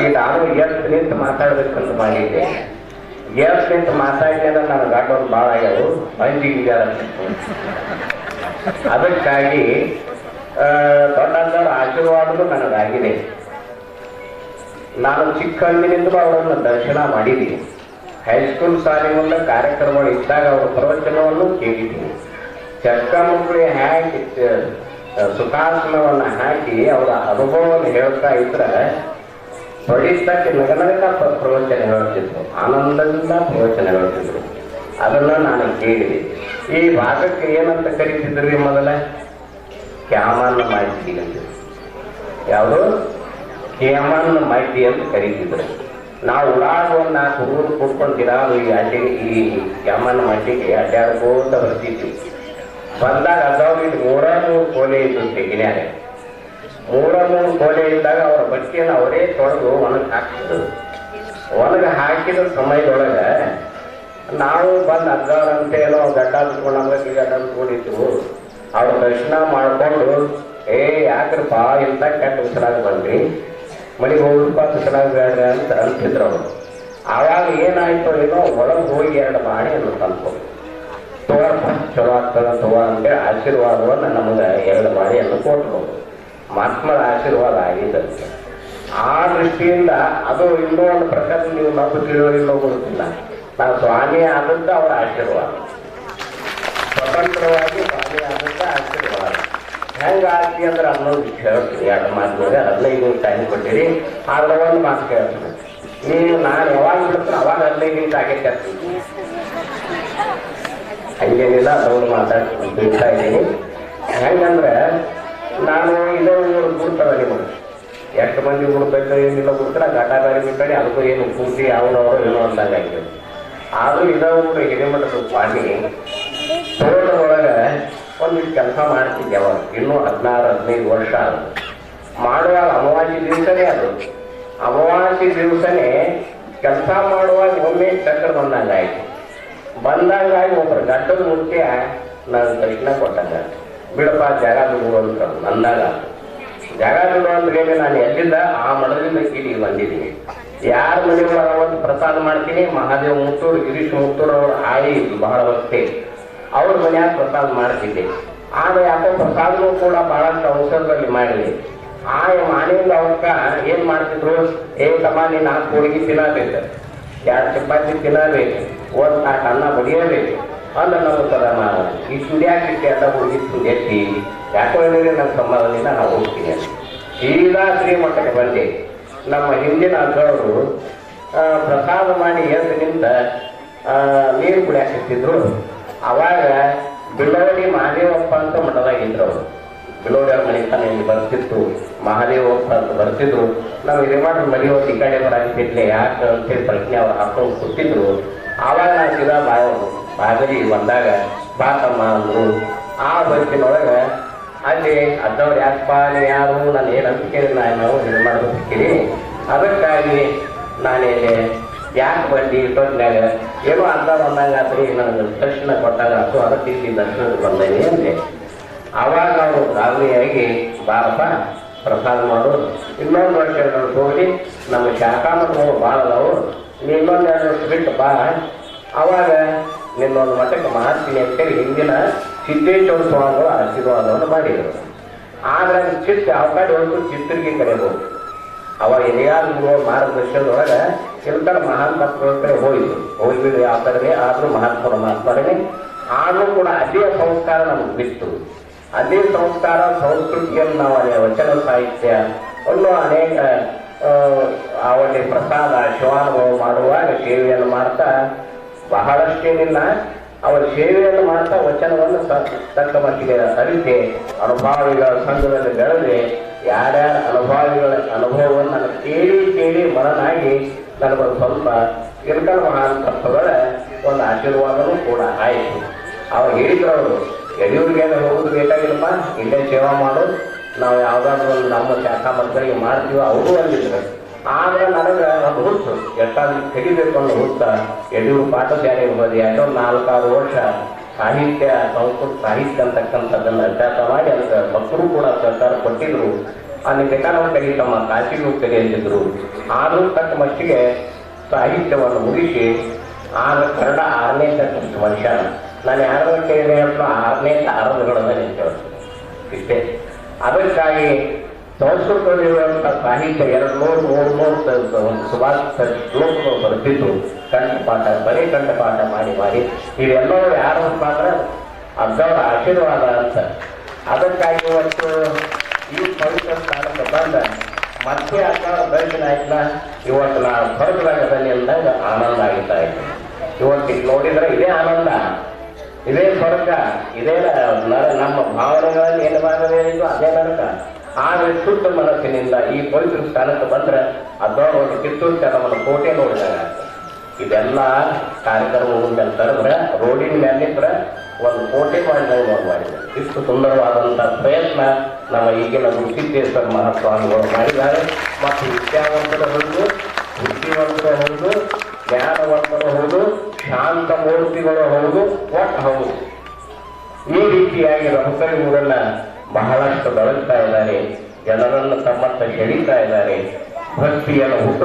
ಈಗ ನಾನು ಎಷ್ಟು ನಿಂತು ಮಾತಾಡ್ಬೇಕಂತ ಮಾಡಿದ್ದೆ. ಎಷ್ಟು ನಿಂತು ಮಾತಾಡಿದ್ರೆ ನನ್ನ ಗಂಡರು ಭಾಳ ಆಗ್ಯಾವು. ಮಂಜಿಗೆ ಅದಕ್ಕಾಗಿ ದೊಡ್ಡ ಆಶೀರ್ವಾದಗಳು ನನಗಾಗಿದೆ. ನಾನು ಚಿಕ್ಕಂದಿನಿಂದ ಅವರನ್ನು ದರ್ಶನ ಮಾಡಿದ್ದೀನಿ. ಹೈಸ್ಕೂಲ್ ಶಾಲೆಗಳ ಕಾರ್ಯಕ್ರಮಗಳು ಇದ್ದಾಗ ಅವರ ಪ್ರವಚನವನ್ನು ಕೇಳಿದ್ದೀನಿ. ಚಕ್ಕ ಮಕ್ಕಳು ಹಾಕಿ ಸುಖಾಸನವನ್ನು ಹಾಕಿ ಅವರ ಅನುಭವವನ್ನು ಹೇಳ್ತಾ ಇದ್ರೆ ನಗನಗತ ಪ್ರವಚನಗಳು ಪ್ರವಚನ ಹೇಳ್ತಿದ್ರು ಆನಂದದಿಂದ ಪ್ರವಚನ ಹೇಳ್ತಿದ್ರು ಅದನ್ನು ನಾನು ಕೇಳಿದೆ. ಈ ಭಾಗಕ್ಕೆ ಏನಂತ ಕರೀತಿದ್ರಿ ಮೊದಲ? ಕ್ಯಾಮನ್ನ ಮಾಹಿತಿ ಅಂತ. ಯಾವುದು? ಕ್ಯಾಮನ್ನ ಮಾಹಿತಿ ಅಂತ ಕರೀತಿದ್ರು. ನಾವು ಉಡಾಗ ಒಂದು ನಾಲ್ಕು ಊರು ಕೂತ್ಕೊಂತೀರಾ ಈ ಅಡ್ಡಿ ಈ ಕ್ಯಾಮನ್ ಮಾಹಿತಿಗೆ ಅಡ್ಡಾಡ್ಕೋತ ಬರ್ತಿದ್ವಿ. ಬಂದಾಗ ಅದಾವ್ರಿಗೆ ಇದು ಮೂರು ಕೋಲೆ ಇದ್ದು ತೆಗಿನ್ಯಾಗ ಮೂರ ಮೂರು ಕೋಲೆ ಇದ್ದಾಗ ಅವ್ರ ಬಟ್ಟೆಯನ್ನು ಅವರೇ ತೊಳೆದು ಒಣಗಿ ಹಾಕಿದ್ರು. ಒಣಗಿ ಹಾಕಿದ ಸಮಯದೊಳಗೆ ನಾವು ಬಂದು ಅಜ್ಜಾರಂತ ಏನೋ ಗಡ್ಡ ಅಂದ್ಕೊಂಡು ಅಂಗಡಿ ಗಡ್ಡ ಅಂದ್ಕೊಂಡಿದ್ರು ಅವ್ರ ದರ್ಶನ ಮಾಡಿಕೊಂಡು, ಏ, ಯಾಕ್ರಪ್ಪ, ಇಂಥ ಕೆಟ್ಟ ಉಸಿರಾಗ ಬಂದ್ರಿ? ಮನೆಗೆ ಹೋಗ್ರಪ್ಪ ಉಸಿರಾಗ ಬೇಡ್ರಿ ಅಂತ ಅಂತಿದ್ರು ಅವರು. ಆವಾಗ ಏನಾಯ್ತು ಏನೋ ಒಳಗೆ ಹೋಗಿ ಎರಡು ಮಾಡಿ ಅನ್ನು ತಂದ್ಕೊಂಡು ತಗೋಪ್ಪ ಚಲೋ ಆಗ್ತದ ತಗೋ ಅಂತೇಳಿ ಆಶೀರ್ವಾದವನ್ನು ನಮಗೆ ಎರಡು ಮಾಡಿಯನ್ನು ಕೊಟ್ಟರು ಮಹಾತ್ಮರ ಆಶೀರ್ವಾದ ಆಗಿದ್ದಂತೆ ಆ ದೃಷ್ಟಿಯಿಂದ ಅದು ಇನ್ನೂ ಒಂದು ಪ್ರಕಾರ ನೀವು ಮತ್ತು ಇಲ್ಲೋ ಗೊತ್ತಿಲ್ಲ. ನಾವು ಸ್ವಾಮಿ ಆದಂತ ಅವರ ಆಶೀರ್ವಾದ. ಸ್ವತಂತ್ರವಾಗಿ ಸ್ವಾಮಿ ಆದಂತ ಆಶೀರ್ವಾದ. ಹೆಂಗಾಗ್ತಿ ಅಂದ್ರೆ ಅನ್ನೋದು ಹೇಳ್ತೀನಿ ಎರಡು ಮಾತುಗಳಿಗೆ ಹದಿನೈದು ನಿಮಿಷ ಟೈಮ್ ಕೊಟ್ಟಿರಿ ಆದ್ರೆ ಒಂದು ಮಾತು ಕೇಳ್ತೀನಿ. ನೀವು ನಾನು ಯಾವಾಗ ಬಿಡ್ತೀನಿ ಅವಾಗ ಹದಿನೈದು ನಿಮಿಷ ಕೇಳ್ತೀನಿ. ಹಂಗೇನಿಲ್ಲ, ಅದೊಂದು ಮಾತಾಡ್ತೀನಿ. ಹೆಂಗಂದ್ರೆ ನಾನು ಇದೇ ಊರು ಗುರ್ತದ ನಿಮಗೆ. ಎಷ್ಟು ಮಂದಿ ಗುಡ್ಬೇಕು ಏನಿಲ್ಲ ಗುಡ್ತಾರ ಘಟಾದಾರಿ ಬಿಟ್ಟಾಡಿ ಅದಕ್ಕೂ ಏನು ಪೂರ್ತಿ ಅವನವರು ಏನೋ ಅಂದಾಗ ಆದ್ರೂ ಇದೇ ಊರು ಹಿರೇಮಠದ ಪಾಣಿ ತೋಟದೊಳಗೆ ಒಂದಿಷ್ಟು ಕೆಲಸ ಮಾಡ್ತಿದ್ದೆ ಅವಾಗ. ಇನ್ನೂ ಹದಿನಾರು, ಹದಿನೈದು ವರ್ಷ ಅದು ಮಾಡುವಾಗ ಅಮಾವಾಸ್ಯ ದಿವಸನೇ ಅದು. ಅಮಾವಾಸ್ಯ ದಿವಸನೇ ಕೆಲಸ ಮಾಡುವಾಗ ಒಮ್ಮೆ ಚಕ್ರ ಬಂದಂಗಾಯ್ತು. ಬಂದಂಗಾಗಿ ಬಂದಾಗ ಒಬ್ಬರು ಗಡ್ಡದ ಮುಖ್ಯ ನಾನು ಕೃಷ್ಣ ಕೊಟ್ಟಂಗ ಬಿಡಪ್ಪ ಜಾಗ ಬಿಡು ಅಂತ ಅಂದಾಗ ಜಾಗ ಬಿಡು ನಾನು ಎಲ್ಲಿಂದ ಆ ಮಠದಿಂದ ಇಲ್ಲಿ ಬಂದಿದ್ದೀನಿ. ಯಾರ ಮನೆ ಅವತ್ತು ಪ್ರಸಾದ ಮಾಡ್ತೀನಿ? ಮಹಾದೇವ ಮುತ್ತೂರು, ಗಿರೀಶ್ ಮುತ್ತೂರು ಅವ್ರ ಆಯಿ ಬಹಳ ಭಕ್ತಿ ಅವ್ರ ಮನೆಯಾಗ ಪ್ರಸಾದ ಮಾಡ್ತಿದ್ದೆ. ಆದ್ರೆ ಯಾಕೋ ಪ್ರಸಾದನೂ ಕೂಡ ಬಹಳಷ್ಟು ಔಷಧದಲ್ಲಿ ಮಾಡಿದೆ. ಆ ಮನೆಯಿಂದ ಅವಕ್ಕ ಏನ್ ಮಾಡ್ತಿದ್ರು? ಏ ತಮ್ಮ, ನೀನ್ ನಾಲ್ಕು ಹೋಳಿಗೆ ತಿನ್ನಬೇಕು. ಎರಡು ಚಪಾತಿ ತಿನ್ನಬೇಕು. ಒಂದು ನಾಲ್ಕು ಅನ್ನ ಬಡಿಯಬೇಕು. ಸದ ನಾವು ಈ ಸುಡ್ಯಾಕಿಟ್ಟು ಎಲ್ಲ ಹುಡುಗಿ ಸುಡ್ಯತ್ತಿ ಯಾಕೋ ಹೇಳಿದ್ರೆ ನನ್ನ ಸಂಬಂಧದಿಂದ ನಾವು ಹೋಗ್ತೀನಿ. ಅಂತ. ಸೀದಾ ಶ್ರೀಮಠಕ್ಕೆ ಬಂದೆ. ನಮ್ಮ ಹಿಂದಿನ ಅಜ್ಜವರು ಪ್ರಸಾದ ಮಾಡಿ ಎದ್ದು ನಿಂತ ನೀರು ಕುಡಿಯಾಕತ್ತಿದ್ರು. ಅವಾಗ ಬಿಳೋಡಿ ಮಹಾದೇವಪ್ಪ ಅಂತ ಮಠದಾಗಿದ್ರು ಅವರು. ಬಿಳೋಡಿ ಅವ್ರ ಮನೆ ತಾನೆ ಇಲ್ಲಿ ಬರ್ತಿತ್ತು. ಮಹಾದೇವಪ್ಪ ಅಂತ ಬರ್ತಿದ್ರು. ನಾವು ಮಾಡಿ ಮನೆ ಹೋಗಿ ಈ ಕಡೆ ಬರಾಕ್ತಿರ್ಲಿ ಯಾಕೆ ಅಂತೇಳಿ ಪ್ರಶ್ನೆ ಅವ್ರು ಹಾಕೊಂಡು ಕೂತಿದ್ರು. ಆವಾಗ ನಾನು ಸೀದಾ ಬಾಯವರು ಬಾಗಲಿ ಬಂದಾಗ ಬಾತಮ್ಮ ಅಂದ್ರು. ಆ ಬಸ್ಸಿನೊಳಗೆ ಅಲ್ಲಿ ಅದ್ದವ್ರು ಯಾಕಪ್ಪ ನೀವು ಯಾರು ನಾನು ಏನು ಅಂತ ಕೇಳಿ ನಾನು ಇದು ಮಾಡ್ಬೇಕಿರಿ ಅದಕ್ಕಾಗಿ ನಾನೇ ಯಾಕೆ ಬಂದು ಇಷ್ಟೊತ್ತಿನಾಗ ಏನೋ ಅಂತ ಬಂದಾಗ ಆತ್ರಿ, ನನಗೆ ದರ್ಶನ ಕೊಟ್ಟಾಗ ಅಥವಾ ಅದಕ್ಕೆ ಇಲ್ಲಿ ದರ್ಶನಕ್ಕೆ ಬಂದೇನೆ ಅಂದೆ. ಆವಾಗ ಅವರು ಗಾಬರಿಯಾಗಿ ಬಾರಪ್ಪ, ಪ್ರಸಾದ ಮಾಡು. ಇನ್ನೊಂದು ವರ್ಷ ಎರಡು ಹೋಗಿ ನಮ್ಮ ಶಾಖಾ ಭಾಳ ಅದಾವು ಇನ್ನೊಂದು ಎರಡು ಬಿಟ್ಟು ಬಾ. ಅವಾಗ ನಿನ್ನೊಂದು ಮಠಕ್ಕೆ ಮಾಡ್ತೀನಿ ಅಂತೇಳಿ ಹಿಂದಿನ ಸಿದ್ದೇಶ್ವರ ಸ್ವಾಮಿಗಳು ಆಶೀರ್ವಾದವನ್ನು ಮಾಡಿದರು ಆದ್ರೆ ಚಿತ್ತ ಯಾವ ಕಡೆ ಚಿತ್ರಿಗೆ ಕಡೆ ಅವ ಎಲ್ಲಿಯಾದ್ರೂ ಗುರುವ ಮಾರ್ಗದರ್ಶನದೊಳಗೆ ಮಹಾನ್ ಮಕ್ಕಳ ಕಡೆ ಹೋಯಿತು ಹೋಗ್ಬಿಡು ಆ ಕಡೆ ಆದರೂ ಮಹಾತ್ಮರ ಮಾತಾಡನೆ ಆದರೂ ಕೂಡ ಅದೇ ಸಂಸ್ಕಾರ ನಮಗೆ ಬಿತ್ತು ಅದೇ ಸಂಸ್ಕಾರ ಸಂಸ್ಕೃತಿಯನ್ನು ನಾವು ಅದೇ ವಚನ ಸಾಹಿತ್ಯ ಒಂದು ಅನೇಕ ಆ ಪ್ರಸಾದ ಶಿವಾನುಭವ ಮಾಡುವಾಗ ಸೇವೆಯನ್ನು ಮಾಡ್ತಾ ಬಹಳಷ್ಟೇನಿಲ್ಲ. ಅವರ ಸೇವೆಯನ್ನು ಮಾಡ್ತಾ ವಚನವನ್ನು ತಕ್ಕ ಮಟ್ಟಿಗೆ ಅರಿತೆ ಅನುಭಾವಿಗಳ ಸಂಘದಲ್ಲಿ ಬೆಳೆದ್ರೆ ಯಾರ್ಯಾರ ಅನುಭಾವಿಗಳ ಅನುಭವವನ್ನು ನಾನು ಕೇಳಿ ಕೇಳಿ ಮನನಾಗಿ ಒಂದು ಸ್ವಲ್ಪ ಕಿರ್ಕಲ್ ಮಹಾನ್ ತತ್ವಗಳ ಒಂದು ಆಶೀರ್ವಾದನೂ ಕೂಡ ಆಯಿತು. ಅವಾಗ ಹೇಳಿದ್ರು ಅವರು ಯಡಿಯೂರಿಗೆ ಹೋಗೋದು ಬೇಕಾಗಿಲ್ಲಪ್ಪ, ಇಲ್ಲೇ ಸೇವಾ ಮಾಡು. ನಾವು ಯಾವುದಾದ್ರೂ ಒಂದು ನಮ್ಮ ಶಾಖಾ ಮಕ್ಕಳಿಗೆ ಮಾಡ್ತೀವೋ, ಅವರು ಅಂದಿದ್ರು. ಆದ್ರೆ ನನಗೆ ಅದು ಹುಟ್ಟು. ಎಷ್ಟಾದ್ರೂ ತೆಗಿಬೇಕು ಅನ್ನೋ ಹುಟ್ಟ. ಪಾಠ ಪಾಠಶಾಲೆಗೆ ಇರ್ಬೋದು ಯಾಕೋ ನಾಲ್ಕಾರು ವರ್ಷ ಸಾಹಿತ್ಯ, ಸಂಸ್ಕೃತ ಸಾಹಿತ್ಯ ಅಂತಕ್ಕಂಥದ್ದನ್ನು ಅಭ್ಯಾಸ ಮಾಡಿ ಅದಕ್ಕೆ ಮಕ್ಕಳು ಕೂಡ ಸರ್ಕಾರ ಕೊಟ್ಟಿದ್ರು. ಅಲ್ಲಿ ಬೇಕಾದವ್ ಕರೀತಮ್ಮ ತಮ್ಮ ಕಾಶಿಗೂ ಅಂತಿದ್ರು. ಆದರೂ ತಕ್ಕ ಮಟ್ಟಿಗೆ ಸಾಹಿತ್ಯವನ್ನು ಮುಗಿಸಿ ಆಗ ಕನ್ನಡ ಆರನೇ ತಕ್ಕ ಮನುಷ್ಯ ನಾನು ಯಾರ ಕೇಳಿದೆ ಅಂತ ಆರನೇ ಆರಂಭಗಳನ್ನು ನಿಂತೇವೆ ಇಷ್ಟೇ. ಅದಕ್ಕಾಗಿ ಸಂಸ್ಕೃತದಲ್ಲಿರುವಂಥ ಸಾಹಿತ್ಯ ಎರಡು ನೂರು ಮೂರು ನೂರು ಒಂದು ಸುಭಾಷಿತ ಶ್ಲೋಕಗಳು ಬರೆದಿದ್ದು ಕಂಠಪಾಠ ಬರೀ ಕಂಠಪಾಠ ಮಾಡಿ ಮಾಡಿ. ಇವೆಲ್ಲವೂ ಯಾರಪ್ಪ ಅಂದ್ರೆ ಅದ್ದವರ ಆಶೀರ್ವಾದ ಅಂತ. ಅದಕ್ಕಾಗಿ ಇವತ್ತು ಈ ಪವಿತ್ರ ಸ್ಥಾನಕ್ಕೆ ಬಂದ ಮತ್ತೆ ಅಕ್ಕ ದರ್ಶನ ಆಯ್ತಲ್ಲ ಇವತ್ತು ನಾನು ಸ್ವರ್ಗದಲ್ಲಿ ಅಂದಾಗ ಆನಂದ ಆಗಿದ್ದಾಯ್ತು ಇವತ್ತು ನೋಡಿದ್ರೆ ಇದೇ ಆನಂದ. ಇದೇ ಸ್ವರ್ಗ, ಇದೇ ನಮ್ಮ ಭಾವನೆಗಳಲ್ಲಿ ಏನು ಭಾವನೆಗಳಿದ್ದು ಅದೇ ನರಕ. ಆದರೆ ಶುದ್ಧ ಮನಸ್ಸಿನಿಂದ ಈ ಪವಿತ್ರ ಸ್ಥಾನಕ್ಕೆ ಬಂದ್ರೆ ಅದರ ಒಂದು ಕಿತ್ತೂರು ಚೆನ್ನಮ್ಮನ ಕೋಟೆ ನೋಡಿದಾಗ ಇದೆಲ್ಲ ಕಾರ್ಯಕ್ರಮ ಮುಂದೆ ರೋಡಿನ ಮೇಲಿದ್ರೆ ಒಂದು ಕೋಟೆ ಮಾಡಿದಂಗೆ ಮಾಡಿದೆ ಇಷ್ಟು ಸುಂದರವಾದಂಥ ಪ್ರಯತ್ನ ನಮ್ಮ ಈಗಿನ ಗುರುಸಿದ್ದೇಶ್ವರ ಮಹಾಸ್ವಾಮಿಗಳು ಮಾಡಿದ್ದಾರೆ. ಮತ್ತು ವಿದ್ಯಾವಂತರ ಹೌದು, ಬುದ್ಧಿವಂತರ ಹೌದು, ಜ್ಞಾನವಂತರ ಹೌದು ಶಾಂತ ಮೂರ್ತಿಗಳು ಹೌದು ಒಟ್ಟು ಹೌದು. ಈ ರೀತಿಯಾಗಿ ರಹುಸರಿ ಊರನ್ನ ಬಹಳಷ್ಟು ಬಳಸ್ತಾ ಇದ್ದಾರೆ. ಜನರನ್ನು ತಮ್ಮತ್ತ ಸೆಳೀತಾ ಇದ್ದಾರೆ. ಭಕ್ತಿಯನ್ನು ಹುಟ್ಟು